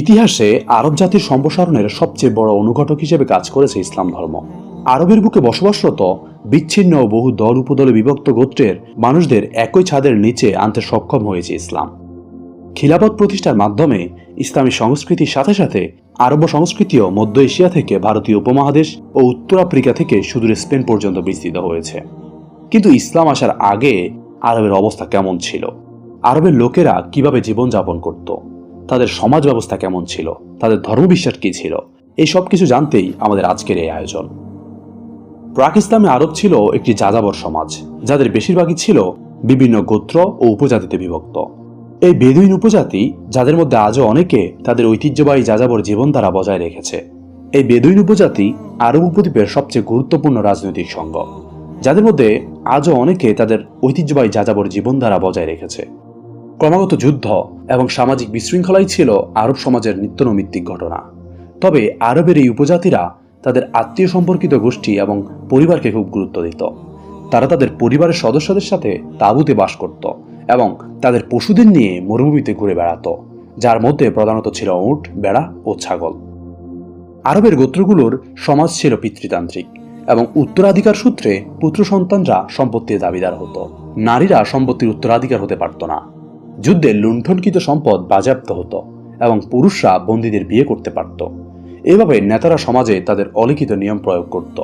ইতিহাসে আরব জাতির সম্প্রসারণের সবচেয়ে বড় অনুঘটক হিসেবে কাজ করেছে ইসলাম ধর্ম। আরবের বুকে বসবাসরত বিচ্ছিন্ন ও বহু দল উপদলে বিভক্ত গোত্রের মানুষদের একই ছাদের নিচে আনতে সক্ষম হয়েছে ইসলাম। খিলাফত প্রতিষ্ঠার মাধ্যমে ইসলামী সংস্কৃতির সাথে সাথে আরব সংস্কৃতিও মধ্য এশিয়া থেকে ভারতীয় উপমহাদেশ ও উত্তর আফ্রিকা থেকে সুদূর স্পেন পর্যন্ত বিস্তৃত হয়েছে। কিন্তু ইসলাম আসার আগে আরবের অবস্থা কেমন ছিল? আরবের লোকেরা কীভাবে জীবনযাপন করত? তাদের সমাজ ব্যবস্থা কেমন ছিল? তাদের ধর্মবিশ্বাস কী ছিল? এই সব কিছু জানতেই আমাদের আজকের এই আয়োজন। প্রাক ইসলামে আরব ছিল একটি যাযাবর সমাজ, যাদের বেশিরভাগই ছিল বিভিন্ন গোত্র ও উপজাতিতে বিভক্ত। এই বেদুইন উপজাতি, যাদের মধ্যে আজও অনেকে তাদের ঐতিহ্যবাহী যাযাবর জীবন জীবনধারা বজায় রেখেছে। এই বেদুইন উপজাতি আরব উপদ্বীপের সবচেয়ে গুরুত্বপূর্ণ রাজনৈতিক সংঘ যাদের মধ্যে আজও অনেকে তাদের ঐতিহ্যবাহী যাযাবর জীবনধারা বজায় রেখেছে। ক্রমাগত যুদ্ধ এবং সামাজিক বিশৃঙ্খলাই ছিল আরব সমাজের নিত্যনৈমিত্তিক ঘটনা। তবে আরবের এই উপজাতিরা তাদের আত্মীয় সম্পর্কিত গোষ্ঠী এবং পরিবারকে খুব গুরুত্ব দিত। তারা তাদের পরিবারের সদস্যদের সাথে তাঁবুতে বাস করত এবং তাদের পশুদের নিয়ে মরুভূমিতে ঘুরে বেড়াতো, যার মধ্যে প্রধানত ছিল উট, বেড়া ও ছাগল। আরবের গোত্রগুলোর সমাজ ছিল পিতৃতান্ত্রিক এবং উত্তরাধিকার সূত্রে পুত্র সন্তানরা সম্পত্তির দাবিদার হতো। নারীরা সম্পত্তির উত্তরাধিকার হতে পারত না। যুদ্ধে লুণ্ঠনকৃত সম্পদ বাজেয়াপ্ত হতো এবং পুরুষরা বন্দীদের বিয়ে করতে পারত। এভাবে নেতারা সমাজে তাদের অলিখিত নিয়ম প্রয়োগ করত।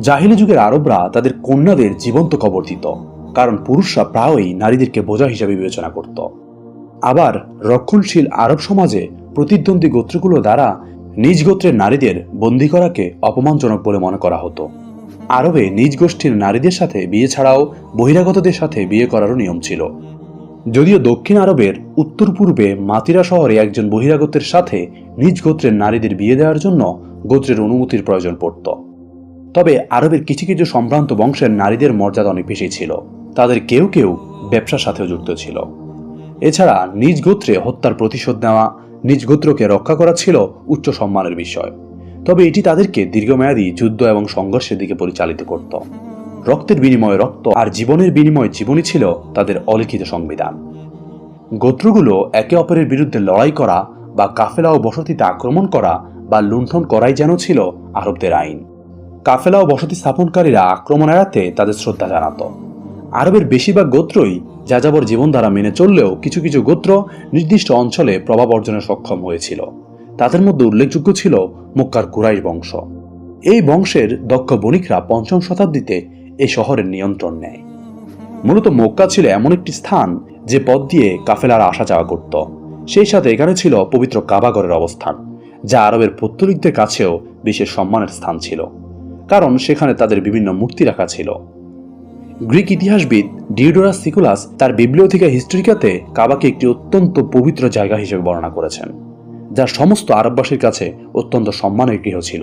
জাহিলি যুগের আরবরা তাদের কন্যাদের জীবন্ত কবর দিত, কারণ পুরুষরা প্রায়ই নারীদেরকে বোঝা হিসাবে বিবেচনা করত। আবার রক্ষণশীল আরব সমাজে প্রতিদ্বন্দ্বী গোত্রগুলো দ্বারা নিজ গোত্রের নারীদের বন্দী করাকে অপমানজনক বলে মনে করা হতো। আরবে নিজ গোষ্ঠীর নারীদের সাথে বিয়ে ছাড়াও বহিরাগতদের সাথে বিয়ে করারও নিয়ম ছিল। যদিও দক্ষিণ আরবের উত্তর পূর্বে মাতিরা শহরে একজন বহিরাগতের সাথে নিজ গোত্রের নারীদের বিয়ে দেওয়ার জন্য গোত্রের অনুমতির প্রয়োজন পড়ত। তবে আরবের কিছু কিছু সম্ভ্রান্ত বংশের নারীদের মর্যাদা অনেক বেশি ছিল। তাদের কেউ কেউ ব্যবসার সাথেও যুক্ত ছিল। এছাড়া নিজ গোত্রে হত্যার প্রতিশোধ নেওয়া, নিজ গোত্রকে রক্ষা করা ছিল উচ্চ সম্মানের বিষয়। তবে এটি তাদেরকে দীর্ঘমেয়াদী যুদ্ধ এবং সংঘর্ষের দিকে পরিচালিত করত। রক্তের বিনিময়ে রক্ত আর জীবনের বিনিময়ে জীবনই ছিল তাদের অলিখিত সংবিধান। গোত্রগুলো একে অপরের বিরুদ্ধে লড়াই করা বা কাফেলা ও বসতিতে আক্রমণ করা বা লুণ্ঠন করাই যেন ছিল আরবদের আইন। কাফেলা ও বসতি স্থাপনকারীরা আক্রমণ এড়াতে তাদের শ্রদ্ধা জানাত। আরবের বেশিরভাগ গোত্রই যাযাবর জীবনধারা মেনে চললেও কিছু কিছু গোত্র নির্দিষ্ট অঞ্চলে প্রভাব অর্জনে সক্ষম হয়েছিল। তাদের মধ্যে উল্লেখযোগ্য ছিল মক্কার কুরাইশ বংশ। এই বংশের দক্ষ বণিকরা পঞ্চম শতাব্দীতে এই শহরের নিয়ন্ত্রণ নেয়। মূলত মক্কা ছিল এমন একটি স্থান যে পথ দিয়ে কাফেলারা আসা যাওয়া করত। সেই সাথে এখানে ছিল পবিত্র কাবাগরের অবস্থান, যা আরবের পত্তলিকদের কাছেও বিশেষ সম্মানের স্থান ছিল, কারণ সেখানে তাদের বিভিন্ন মূর্তি রাখা ছিল। গ্রিক ইতিহাসবিদ ডিওডোরাস সিকুলাস তার বিবলিওথিকা হিস্ট্রিকাতে কাবাকে একটি অত্যন্ত পবিত্র জায়গা হিসেবে বর্ণনা করেছেন যা সমস্ত আরববাসীর কাছে অত্যন্ত সম্মানের গৃহ ছিল।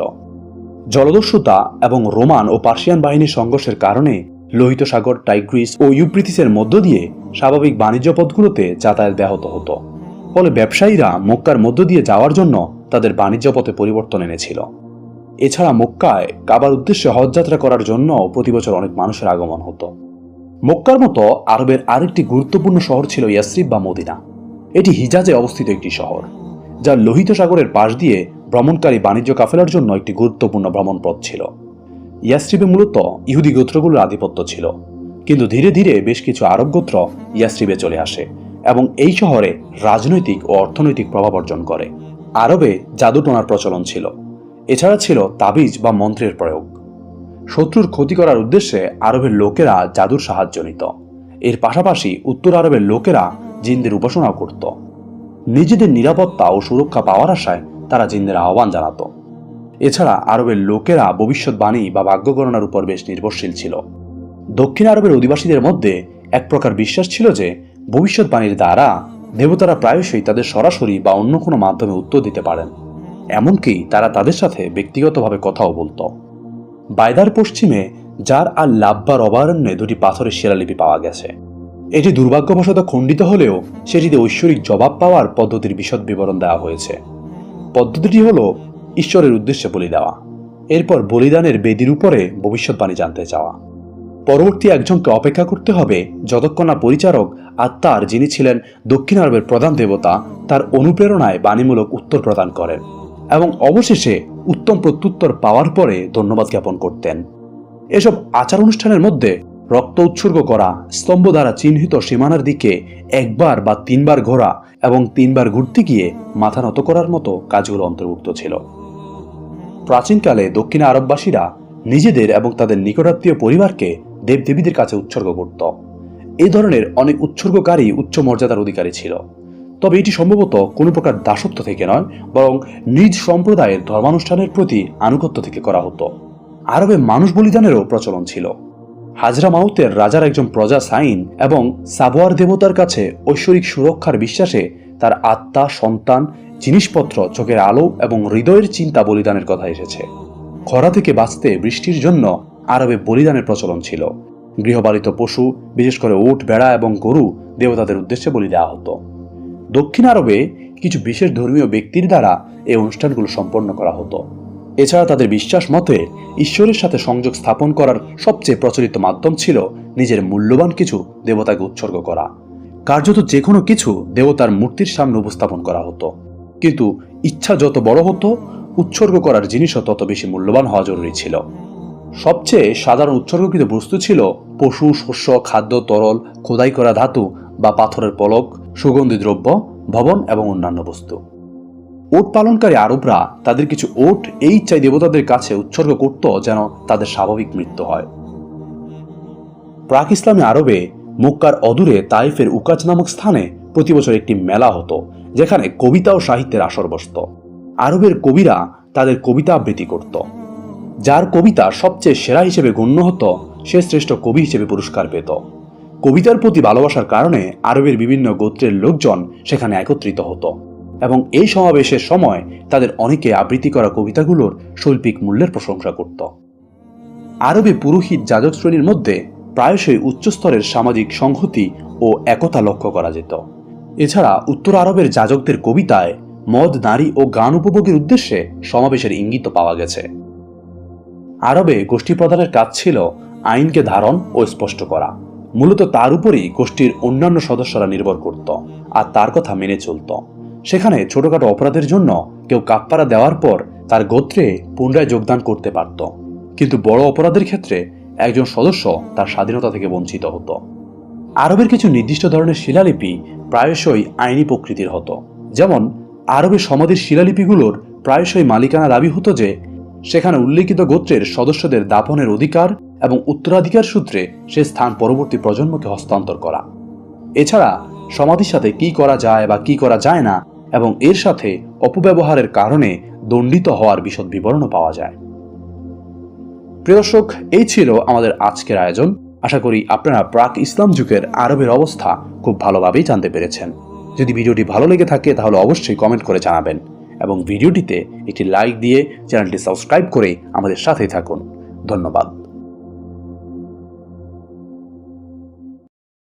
জলদস্যুতা এবং রোমান ও পার্সিয়ান বাহিনীর সংঘর্ষের কারণে লোহিত সাগর, টাইগ্রিস ও ইউপ্রিতিসের মধ্য দিয়ে স্বাভাবিক বাণিজ্য পথগুলোতে যাতায়াত ব্যাহত হতো। ফলে ব্যবসায়ীরা মক্কার মধ্য দিয়ে যাওয়ার জন্য তাদের বাণিজ্য পথে পরিবর্তন এনেছিল। এছাড়া মক্কায় কাবার উদ্দেশ্যে হজযাত্রা করার জন্য প্রতি বছর অনেক মানুষের আগমন হতো। মক্কার মতো আরবের আরেকটি গুরুত্বপূর্ণ শহর ছিল ইয়াসরিব বা মদিনা। এটি হিজাজে অবস্থিত একটি শহর যা লোহিত সাগরের পাশ দিয়ে ভ্রমণকারী বাণিজ্য কাফেলার জন্য একটি গুরুত্বপূর্ণ ভ্রমণ পথ ছিল। ইয়াসরিবে মূলত ইহুদি গোত্রগুলোর আধিপত্য ছিল। কিন্তু ধীরে ধীরে বেশ কিছু আরব গোত্র ইয়াসরিবে চলে আসে এবং এই শহরে রাজনৈতিক ও অর্থনৈতিক প্রভাব অর্জন করে। আরবে জাদুটোনার প্রচলন ছিল। এছাড়া ছিল তাবিজ বা মন্ত্রের প্রয়োগ। শত্রুর ক্ষতি করার উদ্দেশ্যে আরবের লোকেরা জাদুর সাহায্য নিত। এর পাশাপাশি উত্তর আরবের লোকেরা জিনদের উপাসনাও করত। নিজেদের নিরাপত্তা ও সুরক্ষা পাওয়ার আশায় তারা জিনদের আহ্বান জানাত। এছাড়া আরবের লোকেরা ভবিষ্যৎবাণী বা ভাগ্য গণনার উপর বেশ নির্ভরশীল ছিল। দক্ষিণ আরবের অধিবাসীদের মধ্যে এক প্রকার বিশ্বাস ছিল যে, ভবিষ্যৎবাণীর দ্বারা দেবতারা প্রায়শই তাদের সরাসরি বা অন্য কোনো মাধ্যমে উত্তর দিতে পারেন। এমনকি তারা তাদের সাথে ব্যক্তিগতভাবে কথাও বলতো। বায়দার পশ্চিমে যার আর লাব্বার অভয়ারণ্যে দুটি পাথরের শিলালিপি পাওয়া গেছে। এটি দুর্ভাগ্যবশত খণ্ডিত হলেও সেটিতে ঐশ্বরিক জবাব পাওয়ার পদ্ধতির বিশদ বিবরণ দেওয়া হয়েছে। পদ্ধতিটি হল ঈশ্বরের উদ্দেশ্যে বলি দেওয়া, এরপর বলিদানের বেদির উপরে ভবিষ্যৎবাণী জানতে চাওয়া। পরবর্তী একজনকে অপেক্ষা করতে হবে যতক্ষণ না পরিচারক আত্মার, যিনি ছিলেন দক্ষিণ আরবের প্রধান দেবতা, তার অনুপ্রেরণায় বাণীমূলক উত্তর প্রদান করেন এবং অবশেষে উত্তম প্রত্যুত্তর পাওয়ার পরে ধন্যবাদ জ্ঞাপন করতেন। এসব আচার অনুষ্ঠানের মধ্যে রক্ত উৎসর্গ করা, স্তম্ভ দ্বারা চিহ্নিত সীমানার দিকে একবার বা তিনবার ঘোরা এবং তিনবার ঘুরতে গিয়ে মাথা নত করার মতো কাজগুলো অন্তর্ভুক্ত ছিল। প্রাচীনকালে দক্ষিণ আরববাসীরা নিজেদের এবং তাদের নিকটাত্মীয় পরিবারকে দেবদেবীদের কাছে উৎসর্গ করত। এই ধরনের অনেক উৎসর্গকারী উচ্চ মর্যাদার অধিকারী ছিল। তবে এটি সম্ভবত কোনো প্রকার দাসত্ব থেকে নয়, বরং নিজ সম্প্রদায়ের ধর্মানুষ্ঠানের প্রতি আনুগত্য থেকে করা হতো। আরবে মানুষ বলিদানেরও প্রচলন ছিল। হাজরা মাউতের রাজার একজন প্রজা সাইন এবং সাবোয়ার দেবতার কাছে ঐশ্বরিক সুরক্ষার বিশ্বাসে তার আত্মা, সন্তান, জিনিসপত্র, চোখের আলো এবং হৃদয়ের চিন্তা বলিদানের কথা এসেছে। খরা থেকে বাঁচতে বৃষ্টির জন্য আরবে বলিদানের প্রচলন ছিল। গৃহপালিত পশু, বিশেষ করে উট বেড়া এবং গরু দেবতাদের উদ্দেশ্যে বলি দেওয়া হতো। দক্ষিণ আরবে কিছু বিশেষ ধর্মীয় ব্যক্তির দ্বারা এই অনুষ্ঠানগুলো সম্পন্ন করা হতো। এছাড়া তাদের বিশ্বাস মতে, ঈশ্বরের সাথে সংযোগ স্থাপন করার সবচেয়ে প্রচলিত মাধ্যম ছিল নিজের মূল্যবান কিছু দেবতাকে উৎসর্গ করা। কার্যত যে কোনো কিছু দেবতার মূর্তির সামনে উপস্থাপন করা হতো। কিন্তু ইচ্ছা যত বড় হতো, উৎসর্গ করার জিনিসও তত বেশি মূল্যবান হওয়া জরুরি ছিল। সবচেয়ে সাধারণ উৎসর্গকৃত বস্তু ছিল পশু, শস্য, খাদ্য, তরল, খোদাই করা ধাতু বা পাথরের পলক, সুগন্ধি দ্রব্য, ভবন এবং অন্যান্য বস্তু। ওট পালনকারী আরবরা তাদের কিছু ওট এই ইচ্ছাই দেবতাদের কাছে উৎসর্গ করত যেন তাদের স্বাভাবিক মৃত্যু হয়। প্রাক ইসলামী আরবে মক্কার অদূরে তাইফের উকাজ নামক স্থানে প্রতি বছর একটি মেলা হতো, যেখানে কবিতা ও সাহিত্যের আসর বসত। আরবের কবিরা তাদের কবিতা আবৃত্তি করত। যার কবিতা সবচেয়ে সেরা হিসেবে গণ্য হতো, সে শ্রেষ্ঠ কবি হিসেবে পুরস্কার পেত। কবিতার প্রতি ভালোবাসার কারণে আরবের বিভিন্ন গোত্রের লোকজন সেখানে একত্রিত হতো। এবং এই সমাবেশের সময় তাদের অনেকে আবৃত্তি করা কবিতাগুলোর শৈল্পিক মূল্যের প্রশংসা করত। আরবে পুরোহিত যাজক শ্রেণির মধ্যে প্রায়শই উচ্চস্তরের সামাজিক সংহতি ও একতা লক্ষ্য করা যেত। এছাড়া উত্তর আরবের যাজকদের কবিতায় মদ, নারী ও গান উপভোগের উদ্দেশ্যে সমাবেশের ইঙ্গিত পাওয়া গেছে। আরবে গোষ্ঠী প্রধানের কাজ ছিল আইনকে ধারণ ও স্পষ্ট করা। মূলত তার উপরই গোষ্ঠীর অন্যান্য সদস্যরা নির্ভর করত আর তার কথা মেনে চলত। সেখানে ছোটখাটো অপরাধের জন্য কেউ কাপ্পারা দেওয়ার পর তার গোত্রে পুনরায় যোগদান করতে পারত। কিন্তু বড় অপরাধের ক্ষেত্রে একজন সদস্য তার স্বাধীনতা থেকে বঞ্চিত হতো। আরবের কিছু নির্দিষ্ট ধরনের শিলালিপি প্রায়শই আইনি প্রকৃতির হতো। যেমন, আরবের সমাধির শিলালিপিগুলোর প্রায়শই মালিকানা দাবি হতো যে, সেখানে উল্লেখিত গোত্রের সদস্যদের দাপনের অধিকার এবং উত্তরাধিকার সূত্রে সে স্থান পরবর্তী প্রজন্মকে হস্তান্তর করা। এছাড়া সমাধির সাথে কি করা যায় বা কি করা যায় না এবং এর সাথে অপব্যবহারের কারণে দণ্ডিত হওয়ার বিশদ বিবরণও পাওয়া যায়। প্রিয় এই ছিল আমাদের আজকের আয়োজন। আশা করি আপনারা প্রাক ইসলাম যুগের আরবের অবস্থা খুব ভালোভাবেই জানতে পেরেছেন। যদি ভিডিওটি ভালো লেগে থাকে, তাহলে অবশ্যই কমেন্ট করে জানাবেন এবং ভিডিওটিতে একটি লাইক দিয়ে চ্যানেলটি সাবস্ক্রাইব করে আমাদের সাথেই থাকুন। ধন্যবাদ।